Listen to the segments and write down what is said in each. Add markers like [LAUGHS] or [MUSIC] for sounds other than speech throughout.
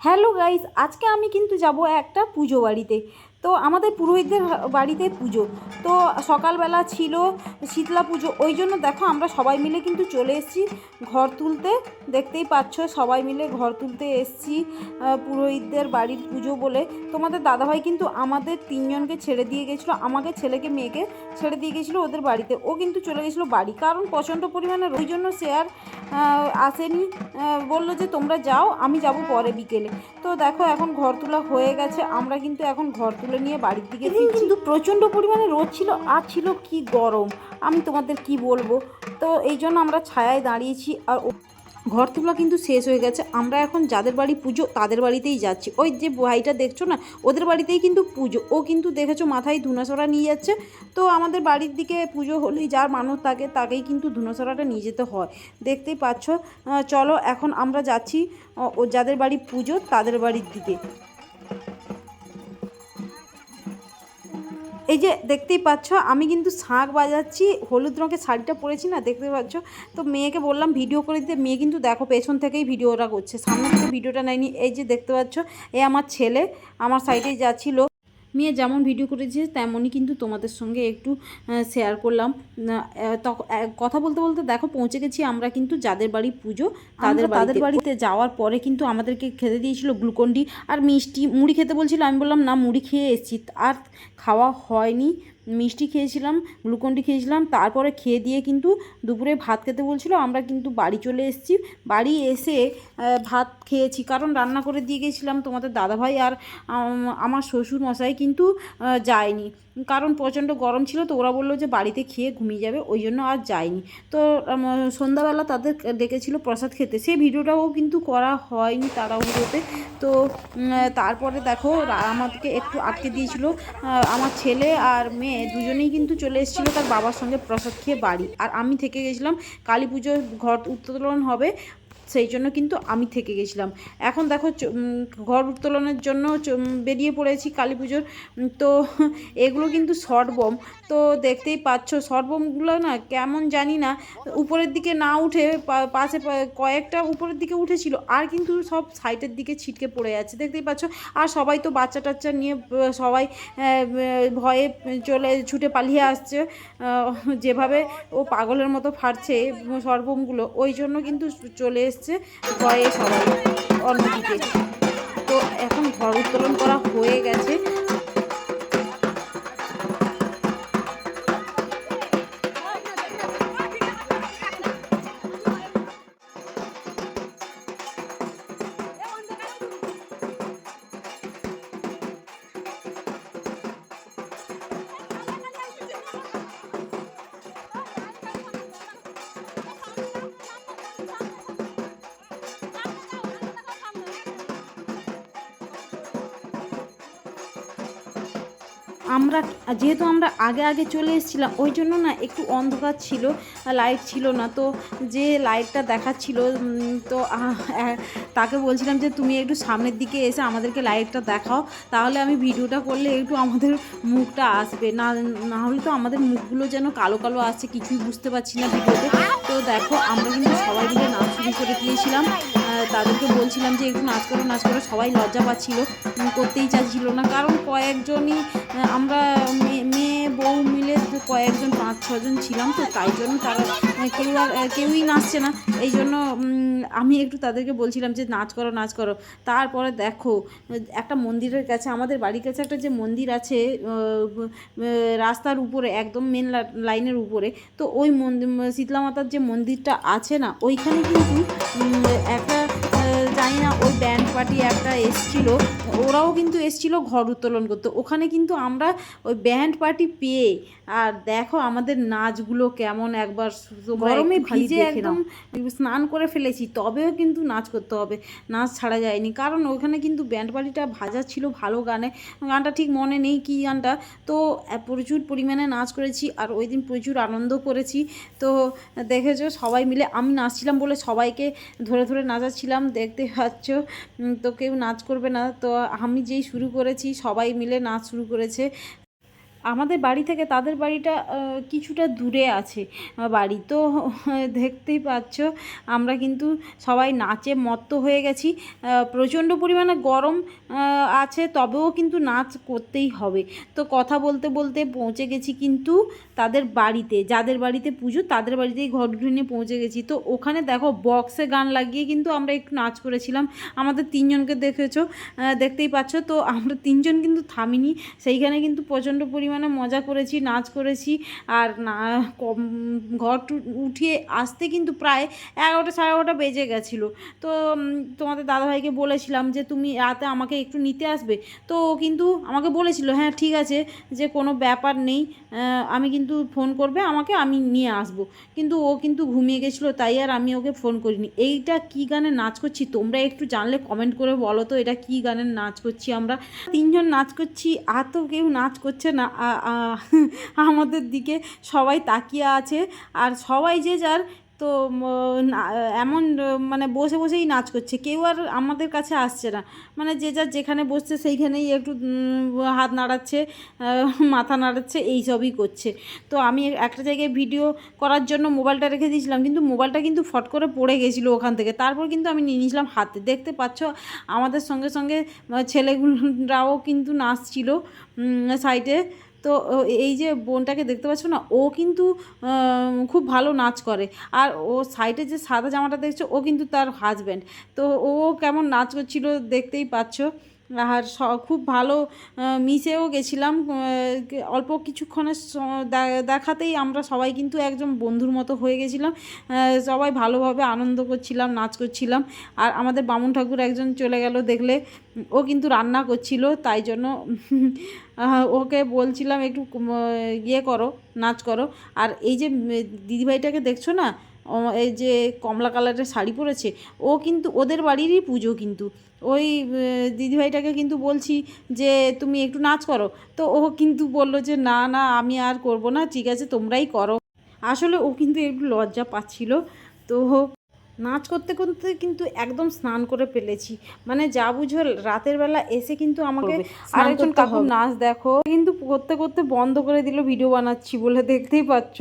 Hello guys আজকে আমি কিন্তু যাব একটা পুজো বাড়িতে। তো আমাদের পুরোহিতদের বাড়িতে পুজো। তো সকালবেলা ছিল শীতলা পুজো। ওই জন্য দেখো আমরা সবাই মিলে কিন্তু চলে এসেছি ঘর তুলতে। দেখতেই পাচ্ছ সবাই মিলে ঘর তুলতে এসেছি পুরোহিতদের বাড়ির পুজো বলে। তোমাদের দাদাভাই কিন্তু আমাদের তিনজনকে ছেড়ে দিয়ে গেছিল। আমাকে ছেলেকে, মেয়েকে ছেড়ে দিয়ে গেছিল ওদের বাড়িতে। ও কিন্তু চলে গেছিল বাড়ি। কারণ প্রচণ্ড পরিমাণে ওই জন্য সে আর আসেনি। বলল যে, তোমরা যাও, আমি যাব পরে বিকেলে। তো দেখো এখন ঘর তোলা হয়ে গেছে। আমরা কিন্তু এখন ঘর তুলে নিয়ে বাড়ির দিকে কিন্তু প্রচণ্ড পরিমাণে রোদ ছিল আর ছিল কি গরম? আমি তোমাদের কি বলব? তো এই জন্য আমরা ছায়ায় দাঁড়িয়েছি আর ও- ঘর তোলা কিন্তু শেষ হয়ে গেছে। আমরা এখন যাদের বাড়ি পুজো তাদের বাড়িতেই যাচ্ছি। ওই যে ভাইটা দেখছ না ওদের বাড়িতেই কিন্তু পুজো। ও কিন্তু দেখেছ মাথায় ধুনাসরা নিয়ে যাচ্ছে। তো আমাদের বাড়ির দিকে পুজো হলেই যার মানুষ থাকে তাকেই কিন্তু ধুনাসরাটা নিয়ে যেতে হয়। দেখতেই পাচ্ছ চলো এখন আমরা যাচ্ছি ও যাদের বাড়ি পুজো তাদের বাড়ির দিকে। এই যে দেখতেই পাচ্ছ, আমি কিন্তু শাঁখ বাজাচ্ছি, হলুদ রঙের শাড়িটা পরেছি না দেখতে পাচ্ছ। তো মেয়েকে বললাম, ভিডিও করে দিতে। মেয়ে কিন্তু দেখো, পেছন থেকেই ভিডিওটা করছে, সামনে থেকে ভিডিওটা নেয়নি। এই যে দেখতে পাচ্ছ, এ আমার ছেলে, আমার সাইডেই যাচ্ছিল মেয়ে যেমন ভিডিও করেছে তেমনই কিন্তু তোমাদের সঙ্গে একটু শেয়ার করলাম। তখন কথা বলতে বলতে দেখো পৌঁছে গেছি আমরা কিন্তু যাদের বাড়ি পুজো তাদের তাদের বাড়িতে যাওয়ার পরে কিন্তু আমাদেরকে খেতে দিয়েছিল গ্লুকন্ডি আর মিষ্টি মুড়ি খেতে বলছিল আমি বললাম না মুড়ি খেয়ে এসেছি। আর খাওয়া হয়নি। মিষ্টি খেয়েছিলাম গ্লুকনডি খেয়েছিলাম, তারপরে খেয়ে দিয়ে কিন্তু দুপুরে ভাত খেতে বলছিল, আমরা কিন্তু বাড়ি চলে এসেছি। বাড়ি এসে ভাত খেয়েছি, কারণ রান্না করে দিয়ে গেছিলাম তোমাদের দাদাভাই আর আমার শ্বশুর মশাই কিন্তু যায়নি। কারণ প্রচণ্ড গরম ছিল তো ওরা বলল যে বাড়িতে খেয়ে ঘুমিয়ে যাবে, ওই জন্য আর যায়নি। তো সন্ধ্যাবেলা তাদের ডেকেছিল প্রসাদ খেতে। সেই ভিডিওটাও কিন্তু করা হয়নি তাড়াহুড়োতে। তো তারপরে দেখো আমাদেরকে একটু আটকে দিয়েছিল। আমার ছেলে আর মেয়ে দুজনেই কিন্তু চলে এসেছিল তার বাবার সঙ্গে প্রসাদ খেয়ে বাড়ি। আর আমি থেকে গেছিলাম, কালী পুজোর ঘর উত্তোলন হবে। সেই জন্য কিন্তু আমি থেকে গেছিলাম। এখন দেখো ঘর উত্তোলনের জন্য বেরিয়ে পড়েছি কালী পুজোর। তো [LAUGHS] এগুলো কিন্তু শর্ট বম তো দেখতেই পাচ্ছ শর্ট বমগুলো না কেমন জানি না। উপরের দিকে না উঠে পাশে কয়েকটা উপরের দিকে উঠেছিল, আর কিন্তু সব সাইডের দিকে ছিটকে পড়ে যাচ্ছে দেখতেই পাচ্ছ, আর সবাই তো বাচ্চা টাচ্চা নিয়ে সবাই ভয়ে চলে, ছুটে পালিয়ে আসছে। যেভাবে ও পাগলের মতো ফাটছে সর্বমগুলো, ওই জন্য কিন্তু চলে ভয়ে সবাই অন্যদিকে। তো এখন ঘর উত্তোলন করা হয়ে আমরা, যেহেতু আমরা আগে আগে চলে এসেছিলাম, ওই জন্য না একটু অন্ধকার ছিল লাইট ছিল না। তো যে লাইটটা দেখাচ্ছিল তো তাকে বলছিলাম যে তুমি একটু সামনের দিকে এসে আমাদেরকে লাইটটা দেখাও, তাহলে আমি ভিডিওটা করলে একটু আমাদের মুখটা আসবে। না না হলে তো আমাদের মুখগুলো যেন কালো কালো আসছে, কিছুই বুঝতে পারছি না ভিডিওতে। তো দেখো, আমরা কিন্তু সবাই মিলে নাচ শুরু করে দিয়েছিলাম। তাদেরকে বলছিলাম যে একটু নাচ করো নাচ করো, সবাই লজ্জা পাচ্ছিল করতেই চাইছিল না। কারণ কয়েকজনই আমরা মেয়ে বউ মিলে কয়েকজন পাঁচ, ছজন ছিলাম তো, তাই জন্য তারা কেউ আর কেউই নাচছে না। এই জন্য আমি একটু তাদেরকে বলছিলাম যে, নাচ করো নাচ করো। তারপরে দেখো, একটা মন্দিরের কাছে, আমাদের বাড়ির কাছে একটা যে মন্দির আছে রাস্তার উপরে, একদম মেন লাইনের উপরে, তো ওই মন্দির শীতলা মাতার যে মন্দিরটা আছে না, ওইখানে কিন্তু একটা জানি না, ওই ব্যান্ড পার্টি একটা এসছিল ওরাও কিন্তু এসছিল ঘর উত্তোলন করতে। ওখানে কিন্তু আমরা ওই ব্যান্ড পার্টি পেয়ে আর দেখো আমাদের নাচগুলো কেমন একবার গরমে ভিজে একদম স্নান করে ফেলেছি তবেও কিন্তু নাচ করতে হবে। নাচ ছাড়া যায়নি কারণ ওখানে কিন্তু ব্যান্ড পার্টিটা ভাজা ছিল ভালো গানে। গানটা ঠিক মনে নেই কী গানটা। তো প্রচুর পরিমাণে নাচ করেছি আর ওই দিন প্রচুর আনন্দ করেছি। তো দেখেছ সবাই মিলে আমি নাচছিলাম বলে সবাইকে ধরে ধরে নাচাচ্ছিলাম দেখতে পাচ্ছ তো কেউ নাচ করবে না। তো আমি যেই শুরু করেছি সবাই মিলে নাচ শুরু করেছে। আমাদের বাড়ি থেকে তাদের বাড়িটা কিছুটা দূরে আছে। বাড়ি তো [LAUGHS] দেখতেই পাচ্ছ, আমরা কিন্তু সবাই নাচে মত্ত হয়ে গেছি। প্রচণ্ড পরিমাণে গরম আছে, তবেও কিন্তু নাচ করতেই হবে। তো কথা বলতে বলতে পৌঁছে গেছি কিন্তু তাদের বাড়িতে। যাদের বাড়িতে পুজো, তাদের বাড়িতেই ঘর নিয়ে পৌঁছে গেছি। তো ওখানে দেখো বক্সে গান লাগিয়ে কিন্তু আমরা একটু নাচ করেছিলাম। আমাদের তিনজনকে দেখেছ দেখতেই পাচ্ছ। তো আমরা তিনজন কিন্তু থামিনি, সেইখানে কিন্তু প্রচণ্ড পরিমাণে মজা করেছি, নাচ করেছি। আর না ঘর উঠিয়ে আসতে কিন্তু প্রায় এগারোটা সাড়ে এগারোটা বেজে গেছিল। তো তোমাদের দাদাভাইকে বলেছিলাম যে, তুমি রাতে আমাকে একটু নিতে আসবে। তো কিন্তু আমাকে বলেছিল হ্যাঁ ঠিক আছে, যে কোনো ব্যাপার নেই আমি কিন্তু ফোন করবে, আমাকে আমি নিয়ে আসব। কিন্তু ও কিন্তু ঘুমিয়ে গেছিল, তাই আর আমি ওকে ফোন করিনি। এইটা কি গানে নাচ করছি, তোমরা একটু জানলে কমেন্ট করে বলো তো, এটা কি গানের নাচ করছি আমরা? তিনজন নাচ করছি, আর তো কেউ নাচ করছে না। আমাদের দিকে সবাই তাকিয়ে আছে। আর সবাই যে যার তো এমন মানে বসে বসেই নাচ করছে। কেউ আর আমাদের কাছে আসছে না। মানে যে যার যেখানে বসছে সেইখানেই একটু হাত নাড়াচ্ছে মাথা নাড়াচ্ছে, এই সবই করছে। তো আমি একটা জায়গায় ভিডিও করার জন্য মোবাইলটা রেখে দিয়েছিলাম, কিন্তু মোবাইলটা কিন্তু ফট করে পড়ে গেছিল ওখান থেকে। তারপর কিন্তু আমি নিয়ে নিয়েছিলাম হাতে। দেখতে পাচ্ছ, আমাদের সঙ্গে সঙ্গে ছেলেগুলোরাও কিন্তু নাচছিল সাইডে। তো এই যে বোনটাকে দেখতে পাচ্ছ না, ও কিন্তু খুব ভালো নাচ করে। আর ও সাইডে যে সাদা জামাটা দেখছ, ও কিন্তু তার হাজব্যান্ড তো ও কেমন নাচ করছিল দেখতেই পাচ্ছ। আর খুব ভালো মিশেও গেছিলাম। অল্প কিছুক্ষণের দেখাতেই আমরা সবাই কিন্তু একজন বন্ধুর মতো হয়ে গেছিলাম। সবাই ভালোভাবে আনন্দ করছিলাম, নাচ করছিলাম। আর আমাদের বামুন ঠাকুর একজন চলে গেল দেখলে, ও কিন্তু রান্না করছিল, তাই জন্য ওকে বলছিলাম একটু ইয়ে করো, নাচ করো। আর এই যে দিদিভাইটাকে দেখছ না এই যে কমলা কালারের শাড়ি পরেছে ও কিন্তু ওদের বাড়িরই পুজো কিন্তু। ওই দিদিভাইটাকে কিন্তু বলছি যে তুমি একটু নাচ করো। তো ও কিন্তু বলল যে না না আমি আর করব না ঠিক আছে তোমরাই করো। আসলে ও কিন্তু একটু লজ্জা পাচ্ছিল। তো নাচ করতে করতে কিন্তু একদম স্নান করে ফেলেছি। মানে যা বুঝো রাতের বেলা এসে কিন্তু আমাকে আরেকজন কাকুর নাচ দেখো। কিন্তু করতে করতে বন্ধ করে দিল ভিডিও বানাচ্ছি বলে দেখতেই পাচ্ছ।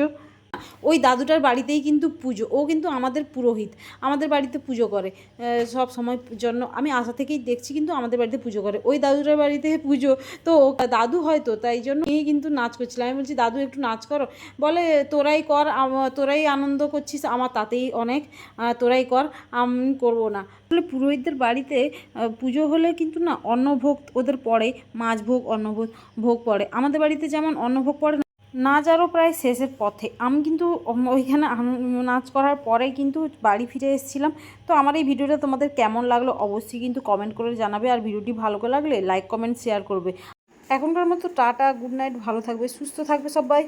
ওই দাদুটার বাড়িতেই কিন্তু পুজো, ও কিন্তু আমাদের পুরোহিত, আমাদের বাড়িতে পুজো করে সব সময় জন্য, আমি আশা থেকেই দেখছি কিন্তু আমাদের বাড়িতে পুজো করে, ওই দাদুটার বাড়িতে পুজো, তো দাদু হয়তো, তাই জন্য এই কিন্তু নাচ করছিলাম, আমি বলছি, দাদু, একটু নাচ করো। বলে, তোরাই কর তোরাই আনন্দ করছিস, আমার তাতেই অনেক তোরাই কর, আমি, করব না। আসলে পুরোহিতদের বাড়িতে পুজো হলে কিন্তু না, অন্নভোগ ওদের পড়ে, মাছ ভোগ, অন্নভোগ, ভোগ পড়ে। আমাদের বাড়িতে যেমন অন্নভোগ পড়ে নাচ আরও প্রায় শেষের পথে। আমি কিন্তু ওইখানে নাচ করার পরে কিন্তু বাড়ি ফিরে এসেছিলাম। তো আমার এই ভিডিওটা তোমাদের কেমন লাগল অবশ্যই কিন্তু কমেন্ট করে জানাবে। আর ভিডিওটি ভালো লাগলে লাইক কমেন্ট শেয়ার করবে। এখনকার মতো টাটা গুড নাইট ভালো থাকবে, সুস্থ থাকবে সবাই।